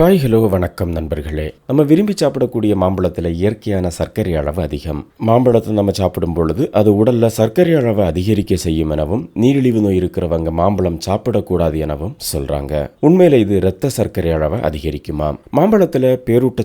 Hi hello வணக்கம் நண்பர்களே. நம்ம விரும்பி சாப்பிடக்கூடிய மாம்பழத்தில் இயற்கையான சர்க்கரை அளவு அதிகம். மாம்பழத்தை நம்ம சாப்பிடும் பொழுது அது உடலில் சர்க்கரை அளவை அதிகரிக்க செய்யும் எனவும் நீரிழிவு நோய் இருக்கிறவங்க மாம்பழம் சாப்பிடக்கூடாது எனவும் சொல்றாங்க. உண்மையில் இது இரத்த சர்க்கரை அளவை அதிகரிக்குமா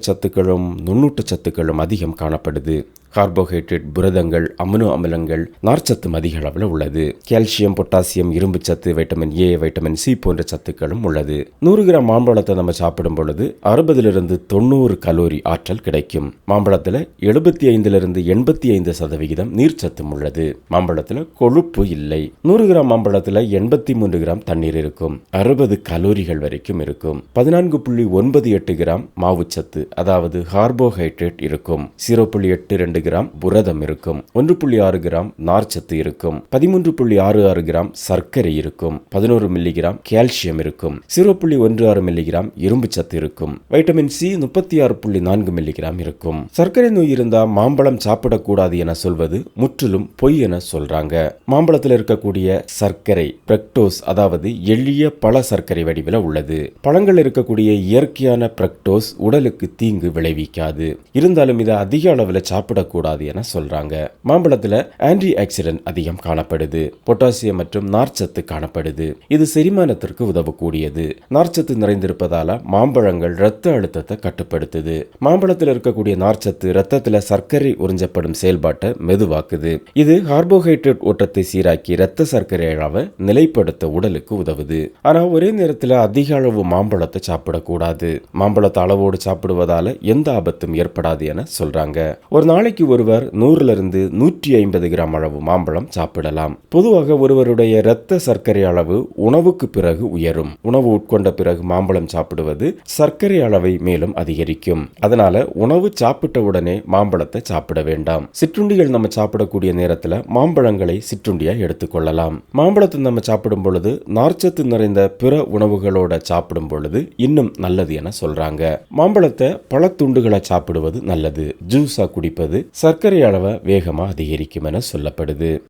சத்துக்களும் நுண்ணூட்ட சத்துக்களும் அதிகம் காணப்படுது. கார்போஹைட்ரேட் புரதங்கள் அமினோ அமிலங்கள் நார்ச்சத்து அதிக அளவில் உள்ளது. கால்சியம் பொட்டாசியம் இரும்பு சத்து வைட்டமின் ஏ வைட்டமின் சி போன்ற சத்துக்களும் உள்ளது. நூறு கிராம் மாம்பழத்தை நம்ம சாப்பிடும் பொழுது அறுபதிலிருந்து தொண்ணூறு கலோரி ஆற்றல் கிடைக்கும். மாம்பழத்தில் எழுபத்தி ஐந்திலிருந்து எண்பத்தி ஐந்து சதவிகிதம் நீர்ச்சத்தும் உள்ளது. மாம்பழத்தில் கொழுப்பு இல்லை. நூறு கிராம் மாம்பழத்தில் எண்பத்தி மூன்று கிராம் தண்ணீர் இருக்கும். அறுபது கலோரிகள் வரைக்கும் இருக்கும். பதினான்கு புள்ளி ஒன்பது எட்டு கிராம் மாவுச்சத்து அதாவது கார்போஹைட்ரேட் இருக்கும். ஜீரோ புள்ளி எட்டு ரெண்டு கிராம் புரதம் இருக்கும். ஒன்று புள்ளி ஆறு கிராம் நார்ச்சத்து இருக்கும். பதிமூன்று புள்ளி ஆறு ஆறு கிராம் சர்க்கரை இருக்கும். பதினோரு மில்லிகிராம் கால்சியம் இருக்கும். ஜீரோ புள்ளி ஒன்று ஆறு மில்லிகிராம் இரும்பு சத்து இருக்கும். வைட்டமின் சி முப்பத்தி ஆறு புள்ளி நான்கு மில்லிகிராம் இருக்கும். சர்க்கரை நோய் இருந்தா மாம்பழம் சாப்பிடக்கூடாது என சொல்வது முற்றிலும் பொய் என சொல்றாங்க. மாம்பழத்தில் இருக்கக்கூடிய சர்க்கரை பிரக்டோஸ் அதாவது எளிய பல சர்க்கரை வடிவில் உள்ளது. பழங்கள் இருக்கக்கூடிய இயற்கையான பிரக்டோஸ் உடலுக்கு தீங்கு விளைவிக்காது. இருந்தாலும் இதை அதிக அளவில் சாப்பிடக்கூடாது என சொல்றாங்க. மாம்பழத்துல ஆன்டி ஆக்சிடென்ட் அதிகம் காணப்படுது. பொட்டாசியம் மற்றும் நார்ச்சத்து காணப்படுது. இது செரிமானத்திற்கு உதவக்கூடியது. நார்ச்சத்து நிறைந்திருப்பதால மாம்பழங்கள் இரத்த அழுத்தத்தை கட்டுப்படுத்துது. மாம்பழத்தில் இருக்கக்கூடிய நார்ச்சத்து இரத்தத்துல சர்க்கரை உறிஞ்சப்படும் செயல்பாட்டை மெதுவாக்குது. இது கார்போஹைட்ரேட் ஓட்டத்தை சீராக்கி இரத்த சர்க்கரை அளவை நிலைப்படுத்த உடலுக்கு உதவுது. ஆனா ஒரே நேரத்தில் அதிக அளவு மாம்பழத்தை சாப்பிடக்கூடாது. மாம்பழத்தை அளவோடு சாப்பிடுவதால எந்த ஆபத்தும் ஏற்படாது என சொல்றாங்க. ஒரு நாளைக்கு ஒருவர் நூறுல இருந்து நூற்றி ஐம்பது கிராம் அளவு மாம்பழம் சாப்பிடலாம். பொதுவாக ஒருவருடைய இரத்த சர்க்கரை அளவு உணவுக்கு பிறகு உயரும். உணவு உட்கொண்ட பிறகு மாம்பழம் சாப்பிடுவது சர்க்கரை அளவை மேலும் அதிகரிக்கும். அதனால உணவு சாப்பிட்ட உடனே மாம்பழத்தை சாப்பிட வேண்டாம். சிற்றுண்டிகள் நம்ம சாப்பிடக்கூடிய நேரத்துல மாம்பழங்களை சிற்றுண்டியா எடுத்துக்கொள்ளலாம் மாம்பழத்தை நம்ம சாப்பிடும் பொழுது நார்ச்சத்து நிறைந்த பிற உணவுகளோட சாப்பிடும் பொழுது இன்னும் நல்லது என சொல்றாங்க. மாம்பழத்தை பழத்துண்டுகளை சாப்பிடுவது நல்லது. ஜூஸா குடிப்பது சர்க்கரை அளவை வேகமா அதிகரிக்கும் என சொல்லப்படுது.